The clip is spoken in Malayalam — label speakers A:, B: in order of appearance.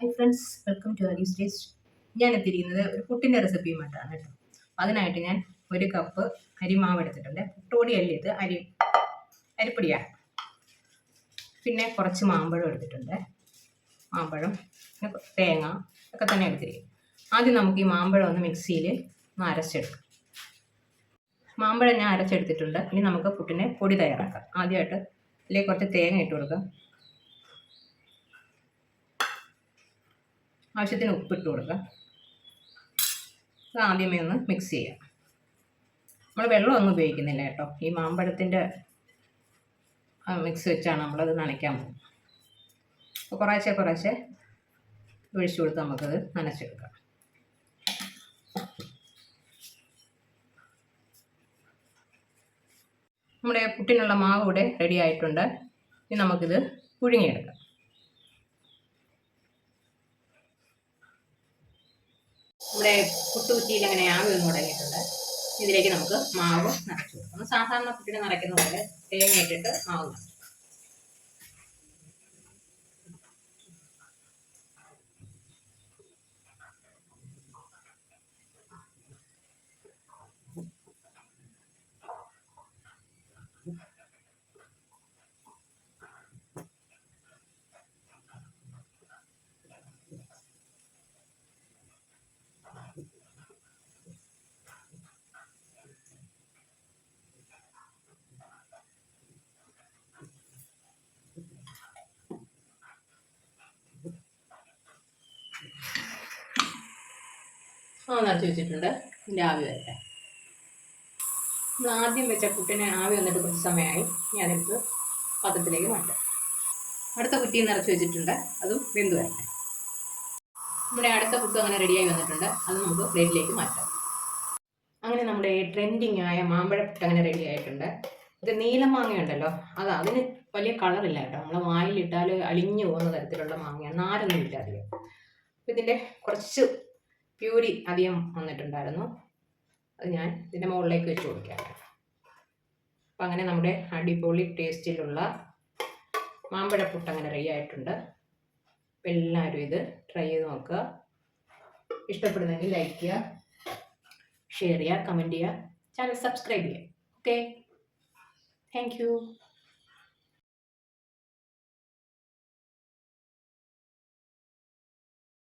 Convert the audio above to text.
A: Hi friends welcome to Ali's taste ഞാൻ എത്തിയിരിക്കുന്നത് ഒരു പുട്ടിന്റെ റെസിപ്പിയുമായിട്ടാണ് കേട്ടോ. അതിനായിട്ട് ഞാൻ ഒരു കപ്പ് അരിമാവ് എടുത്തിട്ടുണ്ട്. പുട്ടുപൊടി അല്ലേ ഇത്? അരി അരിപ്പൊടിയാണ് പിന്നെ കുറച്ച് മാമ്പഴം എടുത്തിട്ടുണ്ട്. മാമ്പഴം പിന്നെ തേങ്ങ ഒക്കെ തന്നെ എടുത്തിരിക്കും. ആദ്യം നമുക്ക് ഈ മാമ്പഴം ഒന്ന് മിക്സിയിൽ ഒന്ന് അരച്ചെടുക്കാം. മാമ്പഴം ഞാൻ അരച്ചെടുത്തിട്ടുണ്ട്. ഇനി നമുക്ക് പുട്ടിനെ പൊടി തയ്യാറാക്കാം. ആദ്യമായിട്ട് ഇതിലേക്ക് കുറച്ച് തേങ്ങ ഇട്ട് കൊടുക്കാം. ആവശ്യത്തിന് ഉപ്പിട്ട് കൊടുക്കാം ഇത് ആദ്യമേ ഒന്ന് മിക്സ് ചെയ്യാം നമ്മൾ വെള്ളമൊന്നും ഉപയോഗിക്കുന്നില്ല കേട്ടോ. ഈ മാമ്പഴത്തിന്റെ മിക്സ് വെച്ചാണ് നമ്മളത് നനയ്ക്കാൻ പോകുന്നത്. അപ്പോൾ കുറേശ്ശെ കുറേശ്ശെ ഒഴിച്ചു കൊടുത്ത് നമുക്കത് നനച്ചെടുക്കാം. നമ്മുടെ പുട്ടിനുള്ള മാവ് ഇവിടെ റെഡി ആയിട്ടുണ്ട്. ഇനി നമുക്കിത് പുഴുങ്ങിയെടുക്കാം. നമ്മുടെ പുട്ടുകുറ്റിയിൽ അങ്ങനെ ആവി ഒന്ന് തുടങ്ങിയിട്ടുണ്ട്. ഇതിലേക്ക് നമുക്ക് മാവ് നിറച്ചു കൊടുക്കാം. സാധാരണ പുട്ടിന് നിറയ്ക്കുന്ന പോലെ തേങ്ങ ഇട്ടിട്ട് മാവ് നിറച്ചു നിറച്ച് വെച്ചിട്ടുണ്ട്. ഇതിന്റെ ആവി വരട്ടെ. നമ്മൾ ആദ്യം വെച്ച പുട്ടിനെ ആവി വന്നിട്ട് കുറച്ച് സമയമായി. ഇനി അതെടുത്ത് പാത്രത്തിലേക്ക് മാറ്റാം. അടുത്ത കുറ്റി നിറച്ച് വെച്ചിട്ടുണ്ട്. അതും വെന്ത് വരട്ടെ. നമ്മുടെ അടുത്ത പുട്ട് അങ്ങനെ റെഡിയായി വന്നിട്ടുണ്ട്. അത് നമുക്ക് പ്ലേറ്റിലേക്ക് മാറ്റാം. അങ്ങനെ നമ്മുടെ ട്രെൻഡിങ് ആയ മാമ്പഴപ്പുട്ട് അങ്ങനെ റെഡി ആയിട്ടുണ്ട്. ഇത് നീലമാങ്ങ ഉണ്ടല്ലോ അത് അതിന് വലിയ കളറില്ല കേട്ടോ. നമ്മൾ വായിലിട്ടാൽ അളിഞ്ഞു പോകുന്ന തരത്തിലുള്ള മാങ്ങയാണ്. നാരൊന്നും ഇല്ല അധികം. ഇതിന്റെ കുറച്ച് പ്യൂരി അധികം വന്നിട്ടുണ്ടായിരുന്നു. അത് ഞാൻ ഇതിന്റെ മുകളിലേക്ക് വെച്ച് കൊടുക്കാം. അപ്പം അങ്ങനെ നമ്മുടെ അടിപൊളി ടേസ്റ്റിലുള്ള മാമ്പഴപ്പുട്ട് അങ്ങനെ റെഡി ആയിട്ടുണ്ട്. അപ്പം എല്ലാവരും ഇത് ട്രൈ ചെയ്ത് നോക്കുക. ഇഷ്ടപ്പെടുന്നെങ്കിൽ ലൈക്ക് ചെയ്യുക ഷെയർ ചെയ്യുക കമന്റ് ചെയ്യുക. ചാനൽ സബ്സ്ക്രൈബ് ചെയ്യുക. Okay thank